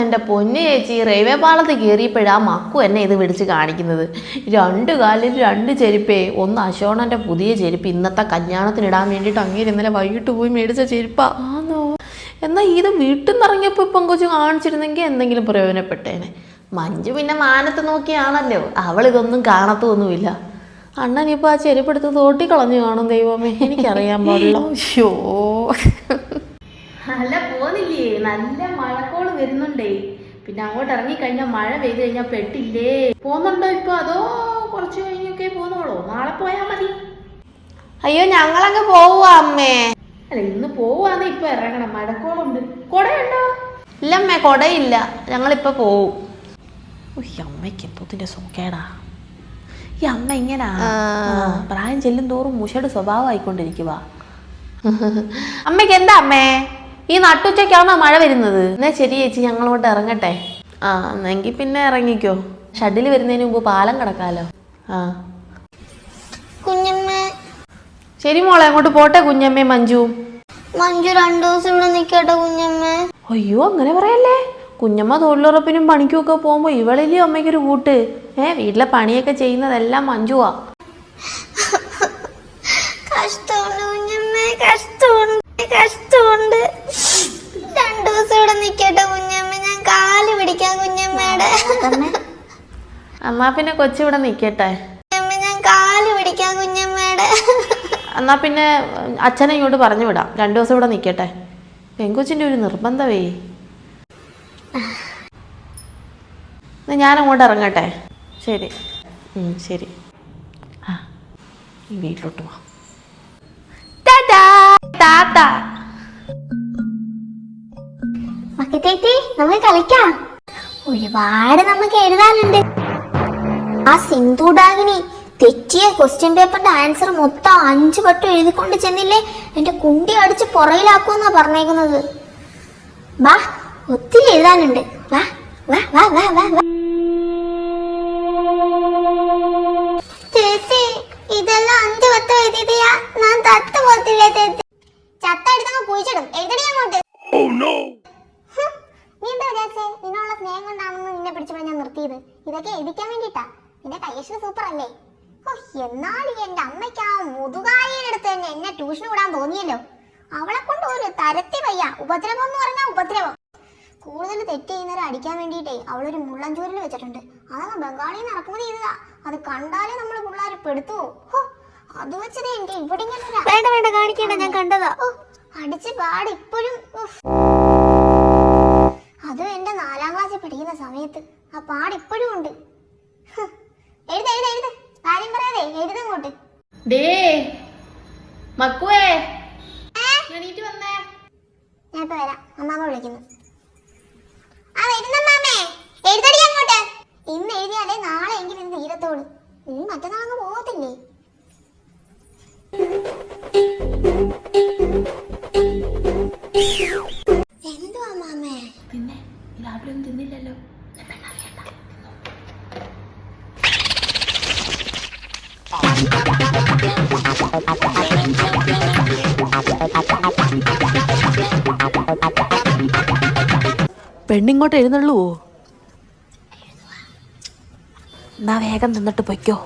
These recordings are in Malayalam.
എന്റെ പൊന്നു ചേച്ചി റെയിൽവേ പാളത്ത് കയറിയപ്പോഴാ മക്കു എന്നെ ഇത് വിളിച്ച് കാണിക്കുന്നത്. രണ്ട് കാലിൽ രണ്ട് ചെരുപ്പേ. ഒന്ന് അശോണന്റെ പുതിയ ചെരുപ്പ്. ഇന്നത്തെ കല്യാണത്തിനിടാൻ വേണ്ടിയിട്ട് അങ്ങനെ ഇന്നലെ വൈകിട്ട് പോയി മേടിച്ച ചെരുപ്പാ. ആണോ എന്നാൽ ഇത് വീട്ടിൽ നിന്ന് ഇറങ്ങിയപ്പോൾ ഇപ്പം കൊച്ചു കാണിച്ചിരുന്നെങ്കിൽ എന്തെങ്കിലും പ്രയോജനപ്പെട്ടേനെ. മഞ്ജു പിന്നെ മാനത്ത് നോക്കിയാണല്ലോ അവൾ ഇതൊന്നും കാണത്തൊന്നുമില്ല. അണ്ണൻ ഇപ്പോൾ ആ ചെരുപ്പെടുത്ത് തോട്ടി കളഞ്ഞു കാണും ദൈവമേ. എനിക്കറിയാൻ പാടില്ല. ഷോ അല്ല പോന്നില്ലേ? നല്ല മഴക്കോൾ വരുന്നുണ്ടേ. പിന്നെ അങ്ങോട്ട് ഇറങ്ങി കഴിഞ്ഞാൽ മഴ പെയ്ത് കഴിഞ്ഞാൽ പെട്ടില്ലേ. പോന്നുണ്ടോ ഇപ്പൊ? അതോ കുറച്ച് കഴിഞ്ഞൊക്കെ പോന്നോളൂ. നാളെ പോയാ മതി. അയ്യോ ഞങ്ങളങ്ങ് പോവുക അമ്മേ. അല്ല ഇന്ന് പോവാന്ന് ഇപ്പൊ ഇറങ്ങണം. മഴക്കോളുണ്ട്. കൊടയുണ്ടോ? ഇല്ലമ്മേ കൊടയില്ല. ഞങ്ങളിപ്പോ പോവും. ഉയ്യ്, അമ്മയ്ക്ക് എന്തോത്തിന്റെ സുഖേടാ ഈ അമ്മ ഇങ്ങനെ? പ്രായം ചെല്ലും തോറും മുഷയുടെ സ്വഭാവം ആയിക്കൊണ്ടിരിക്കുക അമ്മയ്ക്ക് എന്താ അമ്മേ? ഈ നട്ടുച്ചയ്ക്കാണോ മഴ വരുന്നത്? എന്നാ ശരി ചേച്ചി ഞങ്ങളോട്ട് ഇറങ്ങട്ടെ. ആ എന്നെങ്കിൽ പിന്നെ ഇറങ്ങിക്കോ. ഷഡിൽ വരുന്നതിന് മുമ്പ് പാലം കിടക്കാലോ. ആ. കുഞ്ഞമ്മ. ശരി മോളെ അങ്ങോട്ട് പോട്ടെ കുഞ്ഞമ്മേ മഞ്ജു. മഞ്ജു രണ്ടു ദിവസം ഇവിടെ നിക്കട്ടെ കുഞ്ഞമ്മ. അയ്യോ അങ്ങനെ പറയല്ലേ? കുഞ്ഞമ്മ തൊഴിലുറപ്പിനും പണിക്കും ഒക്കെ പോകുമ്പോൾ ഇവളില്ലേ അമ്മയ്ക്കൊരു കൂട്ട്. ഏ വീട്ടിലെ പണിയൊക്കെ ചെയ്യുന്നതെല്ലാം മഞ്ജുവാ. പിടിക്കാം കുഞ്ഞമ്മയുടെ. എന്നാ പിന്നെ കൊച്ചി ഇവിടെ നിക്കട്ടെ ഞാൻ കാൽ പിടിക്കാം കുഞ്ഞമ്മയുടെ. എന്നാ പിന്നെ അച്ഛനെ ഇങ്ങോട്ട് പറഞ്ഞു വിടാം രണ്ടു ദിവസം ഇവിടെ നിക്കട്ടെ. പെങ്കുച്ചിന്റെ ഒരു നിർബന്ധമേ എന്നാ ഞാൻ അങ്ങോട്ട് ഇറങ്ങട്ടെ. ശരി. ശരി. ആ ഈ വീട്ടിലോട്ട് പോവാം താത്ത നമുക്ക് കളിക്കാം. ഒരുപാട് നമുക്ക് എഴുതാനുണ്ട്. ആ സിന്ധു ഡാഗിനി തെറ്റിയ ക്വസ്റ്റ്യൻ പേപ്പറിന്റെ ആൻസർ മൊത്തം അഞ്ചു വട്ടം എഴുതിക്കൊണ്ട് ചെന്നില്ലേ? എന്റെ കുണ്ടി അടിച്ച് പുറയിലാക്കുമെന്നാ പറഞ്ഞേക്കുന്നത്. വാ ഒത്തിരി എഴുതാനുണ്ട്. വാ വാ വാ വാ വാ വാ. ചേച്ചി ഇതെല്ലാം അഞ്ചു വട്ടം എഴുതിയതാ ഞാൻ തത്ത പോത്തില്ലേ ചേച്ചി? ചത്ത എടുത്തങ്ങ് കുഴിച്ചിടും. എഴുതണേ അങ്ങോട്ട്. ഹും, നീ എന്താ വിചാരിച്ചേ? നിന്നുള്ള സ്നേഹം കൊണ്ടാണെന്ന് നിന്നെ പിടിച്ചപ്പോൾ ഞാൻ നിർത്തിയത്. ഇതൊക്കെ എഴുതിക്കാൻ വേണ്ടിട്ടാ നിന്റെ കൈയശ്വര സൂപ്പർ അല്ലേ? ഓ എന്നാലും എന്റെ അമ്മയ്ക്ക് ആ മുതുകാരിയുടെ അടുത്ത് തന്നെ എന്നെ ട്യൂഷൻ വിടാൻ തോന്നിയല്ലോ. അവളെ കൊണ്ട് ഒരു തരത്തി വയ്യ. ഉപദ്രവം എന്ന് പറഞ്ഞാൽ ഉപദ്രവം. കൂടുതൽ തെറ്റ് ചെയ്യുന്നവരെ അടിക്കാൻ വേണ്ടിയിട്ടേ അവളൊരു മുള്ളഞ്ചൂരിൽ വെച്ചിട്ടുണ്ട്. അതാണ് ബംഗാളി നിന്ന് ഇറക്കുമതി ചെയ്തതാ. അത് കണ്ടാലേ നമ്മൾ പിള്ളേർ പെടുത്തു. ഹോ, അത് വെച്ചത് എന്റെ ഇവിടെ ഇങ്ങനെ വേണ്ട വേണ്ട കാണിക്കണ്ട. ഞാൻ കണ്ടതാ. ഓ, അടിച്ച് പാടിപ്പോഴും. അതും എന്റെ നാലാം ക്ലാസ്സിൽ പഠിക്കുന്ന സമയത്ത്. ആ പാട് ഇപ്പോഴും ഉണ്ട്. എഴുത എഴുത എഴുത. കാര്യം പറയാതെ എഴുതങ്ങോട്ട് ഡേ മക്കുവേ. എണീറ്റ് വന്നേ. ഞാൻ ഇപ്പൊ വരാം. അമ്മാമ്മ വിളിക്കുന്നു. ആ വരുന്ന മാമേ എഴുതടി അങ്ങോട്ട്. ഇന്ന് എഴുതിയാലേ നാളെ എങ്കിലും തീരത്തോളൂ. നീ മറ്റന്നാൾ പെണ്ണിങ്ങോട്ട് എഴുന്നള്ളുവോ? എന്നാ വേഗം നിന്നിട്ട് പൊയ്ക്കോ.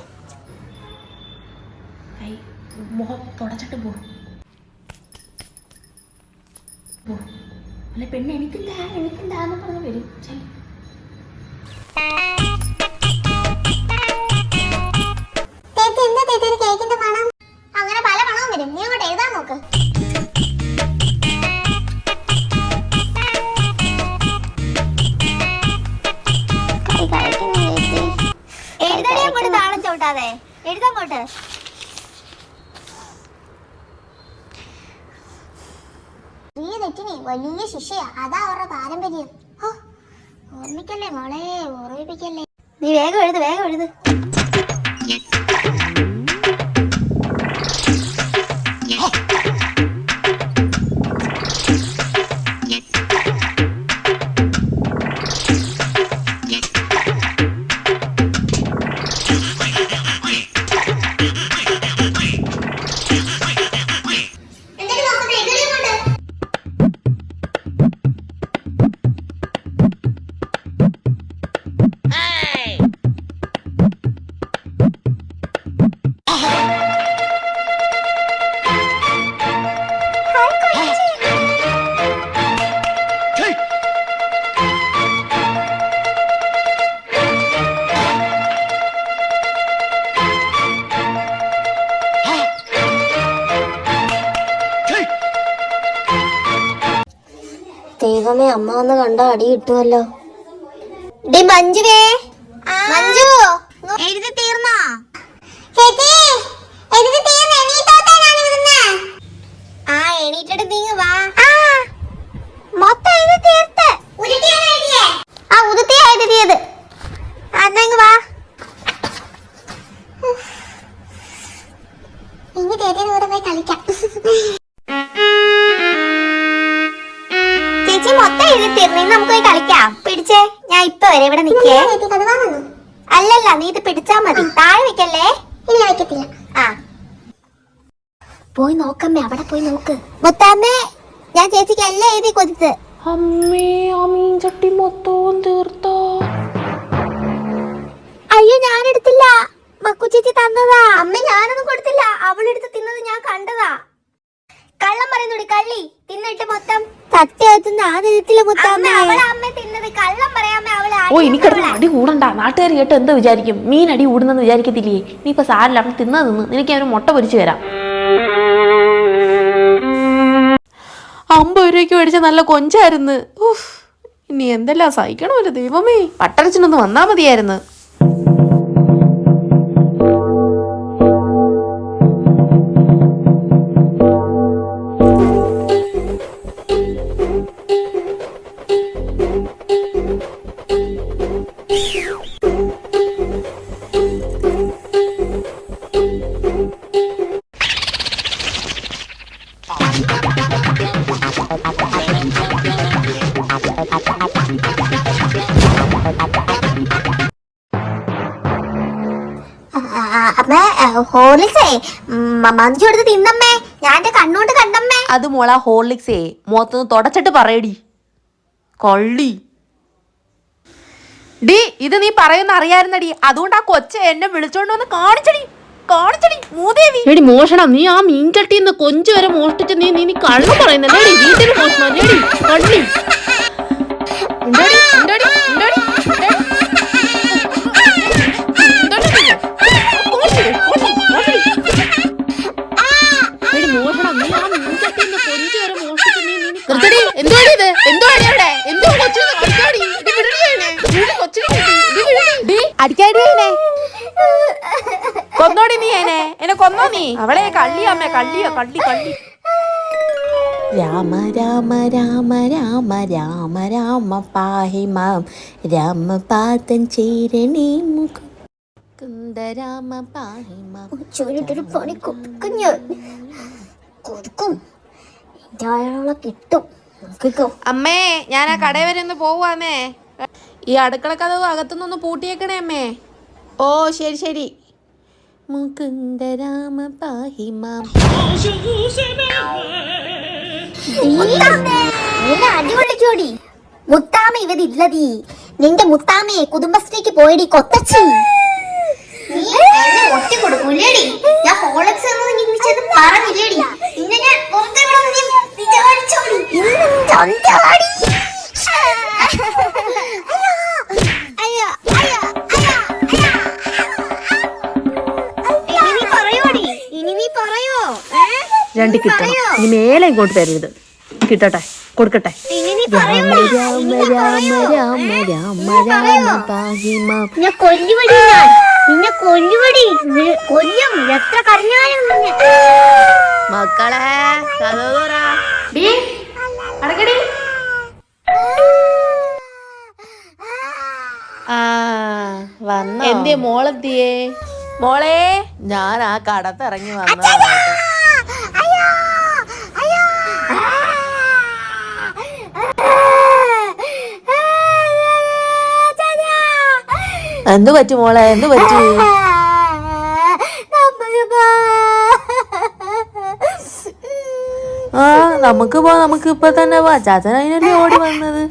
മുഖം തുടച്ചിട്ട് പോ. പോ. അല്ല പെണ്ണ് എനിക്കില്ല എനിക്കില്ല എന്ന് പറഞ്ഞ് വരും. അങ്ങനെ പല പണവും വരും. നീ അങ്ങോട്ട് എഴുതാൻ നോക്ക്. പോട്ടെ ഈ തെറ്റിന് വലിയ ശിക്ഷയാ. അതാ അവരുടെ പാരമ്പര്യം. ഓർമ്മിക്കല്ലേ മോളെ ഓർമ്മിപ്പിക്കല്ലേ. നീ വേഗം എഴുത് വേഗം എഴുത്. ദൈവമേ അമ്മ വന്ന് കണ്ട അടി കിട്ടുമല്ലോ. ഡി മഞ്ജുവേ. അല്ലല്ല നീ ഇത് പിടിച്ചാ മതി. താഴെ വെക്കല്ലേ? ഇനി വെക്കത്തില്ല. ആ. പോയി നോക്കമ്മേ അവിടെ പോയി നോക്ക്. മുത്താമ്മേ ഞാൻ ചേച്ചിക്ക് എല്ലാം എഴുതി കൊതിച്ച് അമ്മേ ആ മീൻചട്ടി മൊത്തവും തീർത്തോ? അയ്യോ ഞാൻ എടുത്തില്ല മക്കു ചേച്ചി തന്നതാ. അമ്മ ഞാനൊന്നും കൊടുത്തില്ല. അവളെടുത്ത് തിന്നത് ഞാൻ കണ്ടതാ. കള്ളം പറയുന്നുടി കള്ളി. തിന്നിട്ട് മൊത്തം സത്യമായിട്ട് ആ എഴുത്തില്ല മുത്താമ്മ. അവളെ അമ്മ തിന്നത് കള്ളം പറയാമ്മ അവളെ ഓ ഇനി കിടന്ന് അടി കൂടണ്ട. നാട്ടുകാർ കേട്ട് എന്താ വിചാരിക്കും? മീൻ അടി കൂടുന്നെന്ന് വിചാരിക്കത്തില്ലേ? നീ ഇപ്പൊ സാരല്ല അവൾ തിന്നാ. നിന്ന് നിനക്ക് ഞാൻ ഒരു മുട്ട പൊരിച്ചു തരാം. അമ്പത് രൂപയ്ക്ക് മേടിച്ച നല്ല കൊഞ്ചായിരുന്നു. ഇനി എന്തെല്ലാം സഹിക്കണമല്ലോ ദൈവമേ. പട്ടരച്ചിനൊന്ന് വന്നാ മതിയായിരുന്നു. ഹോർലിക്സേ? മഞ്ജു എടുത്ത് തിന്നമ്മേ. ഞാൻ എന്റെ കണ്ണുകൊണ്ട് കണ്ടമ്മേ. അത് മോള ഹോർലിക്സേ. മുഖത്തൊന്ന് തുടച്ചിട്ട് പറയടി. കള്ളി. ഡി ഇത് നീ പറയുന്ന അറിയായിരുന്നടി. അതുകൊണ്ട് ആ കൊച്ച എന്നെ വിളിച്ചോണ്ട് വന്ന് കാണിച്ചടി. കാണിച്ചടി മൂദേവി. എടി മോഷണം നീ ആ മീൻചട്ടിന്ന് കൊഞ്ചു വരെ മോഷ്ടിച്ച് നീ നീ കള്ളു പറയുന്നല്ലേ വീട്ടിൽ മോഷണം കള്ളി. ഉണ്ടോടി, ഉണ്ടോടി. കൊന്നോടി നീ എന്നെ എന്നെ കൊന്നോ നീ. അവളെ കള്ളിയമ്മേ കള്ളിയോ? കള്ളി കള്ളി. രാമ രാമ രാമ രാമ രാമ രാമ പാഹി മാം പാതൻ ചേരണി മുഖം രാമ പാഹി മാം ചുരുട്ടൊരു പണി കൊടുക്കും ഞാൻ. കൊടുക്കും. എന്റെ അയാളെ കിട്ടും. നോക്കിക്കോ. അമ്മേ ഞാൻ ആ കടയിൽ വരെ ഒന്ന് പോവാമേ ഈ അടുക്കള കഥവ് അകത്തുനിന്നൊന്ന് പൂട്ടിയേക്കണേ അമ്മേ. ഓ ശരി ശരി. മുകുന്ദരാമ പാഹി മാം നിന്നെ അടിപൊളിക്കോടി മുത്താമ ഇവരില്ലതി നിന്റെ മുത്താമയെ കുടുംബശ്രീക്ക് പോയടി കൊത്തച്ചി. ഒട്ടി കൊടുക്കൂലേടി ഞാൻ ഹോളക്സ് പറഞ്ഞില്ലേടി. ഞാൻ? രണ്ട് കിട്ടണം. ഇനി മേലെ ഇങ്ങോട്ട് തരരുത്. കിട്ടട്ടെ. കൊടുക്കട്ടെ. ഇനി നീ രാമ രാമ രാമ രാമ രാമ രാമ പാഹി മാം നിന്നെ കൊല്ലും. എത്ര കരഞ്ഞാലും മക്കളെ അടക്കടി. ആ വന്ന. എന്തേ മോളെത്തിയേ മോളെ ഞാൻ ആ കടത്തിറങ്ങി വന്നതാ അയ്യോ അയ്യോ എന്ത് പറ്റി മോളെ എന്ത് പറ്റി ആ നമുക്ക് പോ നമുക്ക് ഇപ്പൊ തന്നെ വാ ചാച്ചൻ അതിനല്ലേ ഓടി വന്നത്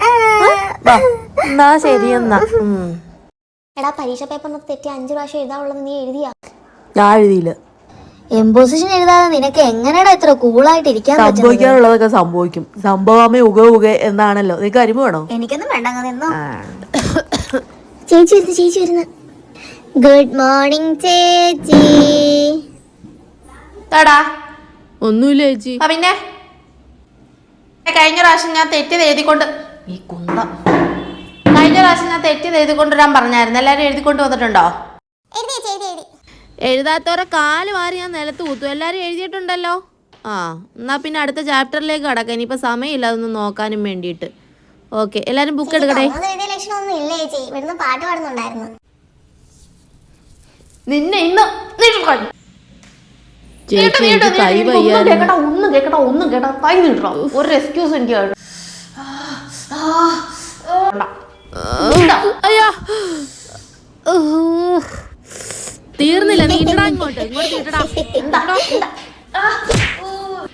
എന്നാ ശരി എന്നാ. എടാ പരീക്ഷ പേപ്പർ തെറ്റി അഞ്ചു പ്രാവശ്യം എഴുതാനുള്ളത് നീ എഴുതിയാ ഞാൻ എഴുതിയില്ല എംപോസിഷൻ എഴുതാതെ നിനക്ക് എങ്ങനെയാണ് ഇത്ര കൂളായിട്ട് ഇരിക്കാൻ സംഭവിക്കാനുള്ളതൊക്കെ സംഭവിക്കും. സംഭവമേ ഉക ഉക എന്നാണല്ലോ. നിനക്ക് അരിമ വേണോ? എനിക്കൊന്നും വേണ്ട നിന്നോ. ചേച്ചി വരുന്നു ചേച്ചി വരുന്നു. ഗുഡ് മോർണിംഗ് ചേച്ചി. തടാ. ഒന്നുമില്ല ചേച്ചി. പിന്നെ? കഴിഞ്ഞ പ്രാവശ്യം ഞാൻ തെറ്റി എഴുതിക്കൊണ്ട് ഈ കുന്ത. കഴിഞ്ഞ പ്രാവശ്യം ഞാൻ തെറ്റി എഴുതിക്കൊണ്ടുവരാൻ പറഞ്ഞായിരുന്നു. എല്ലാവരും എഴുതിക്കൊണ്ട് വന്നിട്ടുണ്ടോ എഴുതി ചേച്ചി എഴുതി എഴുതി എഴുതാത്തവരെ കാൽ മാറി ഞാൻ നിലത്ത് കുത്തു എല്ലാവരും എഴുതിയിട്ടുണ്ടല്ലോ? ആ എന്നാൽ പിന്നെ അടുത്ത ചാപ്റ്ററിലേക്ക് കടക്കാം. ഇനിയിപ്പോൾ സമയമില്ല അതൊന്ന് നോക്കാനും വേണ്ടിയിട്ട്. ഓക്കെ എല്ലാവരും ബുക്ക് എടുക്കട്ടെ നിന്നെ ഇന്ന് ഒന്നും കേക്കട്ടോ ഒന്നും കേട്ടോ കൈ നീട്ടോ ഒരു എക്സ്ക്യൂസ് എനിക്ക്. അയ്യോ. തീർന്നില്ല നീട്ടടാ ഇങ്ങോട്ട് ഇങ്ങോട്ട് നീട്ടടാ?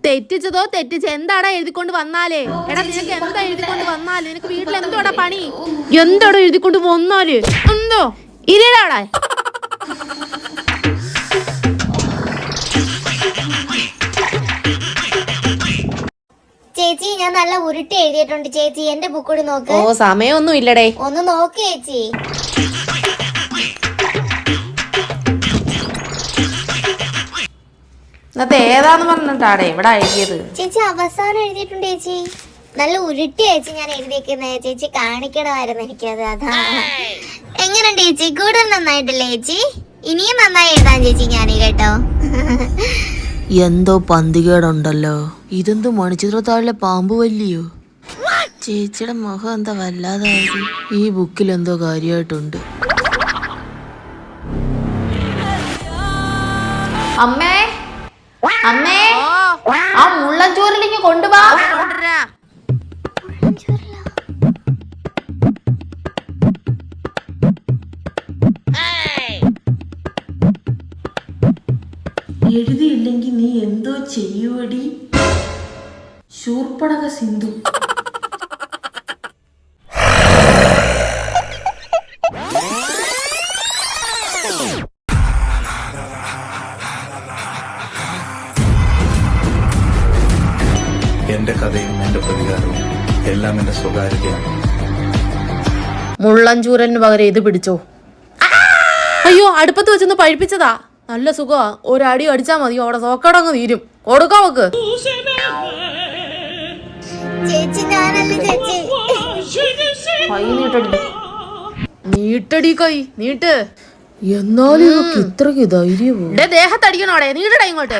തെറ്റിച്ചതോ തെറ്റിച്ച? എന്താടാ എഴുതിക്കൊണ്ട് വന്നാലേ? എടാ നിനക്ക് എന്താ എഴുതിക്കൊണ്ട് വന്നാലേ? നിനക്ക് വീട്ടിൽ എന്തോടാ പണി? എന്താടാ എഴുതിക്കൊണ്ട് വന്നാൽ? എന്തോ? ഇരിടാടാ ചേച്ചി ഞാൻ നല്ല ഉരുട്ടി എഴുതിയിട്ടുണ്ട്. ചേച്ചി എന്റെ ബുക്കോട് കൂടി നോക്ക്. ഓ സമയമൊന്നും ഇല്ലടേ. ഒന്ന് നോക്ക് ചേച്ചി. ഇന്നത്തെ ഏതാന്ന് പറഞ്ഞിട്ടാണ് ഇവിടെ എഴുതിയത്? ചേച്ചി അവസാനം എഴുതിയിട്ടുണ്ട് ചേച്ചി. നല്ല ഉരുട്ടി ചേച്ചി ഞാൻ എഴുതിയിരിക്കുന്നത് ചേച്ചി കാണിക്കണമായിരുന്നു എനിക്കത്. അതാ. എങ്ങനെയുണ്ട് ചേച്ചി? കൂടുതൽ നന്നായിട്ടില്ലേ ചേച്ചി? ഇനിയും നന്നായി എഴുതാൻ ചേച്ചി ഞാൻ കേട്ടോ. എന്തോ പന്തികേടുണ്ടല്ലോ. ഇതെന്തോ താഴെ പാമ്പ് വല്ലിയോ? ചേച്ചിയുടെ മുഖം എന്താ വല്ലാതായി ഈ ബുക്കിൽ എന്തോ കാര്യമായിട്ടുണ്ട്. അമ്മേ അമ്മേ ആ. മുള്ളൻചോറിലേക്ക് കൊണ്ടുപോവാ എഴുതിയില്ലെങ്കിൽ നീ എന്തോ ചെയ്യുവടി? ശൂർപ്പണക സിന്ധു. എന്റെ സ്വകാര്യതയാണ്. മുള്ളഞ്ചൂരന് പകരം ഇത് പിടിച്ചോ? അയ്യോ അടുപ്പത്ത് വെച്ചൊന്ന് പഴിപ്പിച്ചതാ. നല്ല സുഖമാ. ഒരടി അടിച്ചാ മതി. അവിടെ സോക്കടങ്ങ് തീരും കൊടുക്കാം നമുക്ക് ചേച്ചി ഞാനല്ല ചേച്ചി. കൈ നീട്ടടി. നീട്ടടി കൈ. നീട്ട്. എന്നാലും ഇത്രയ്ക്ക് ധൈര്യമോ ഡേ ദേഹത്തടിക്കണോടെ നീട്ടടാ ഇങ്ങോട്ട്.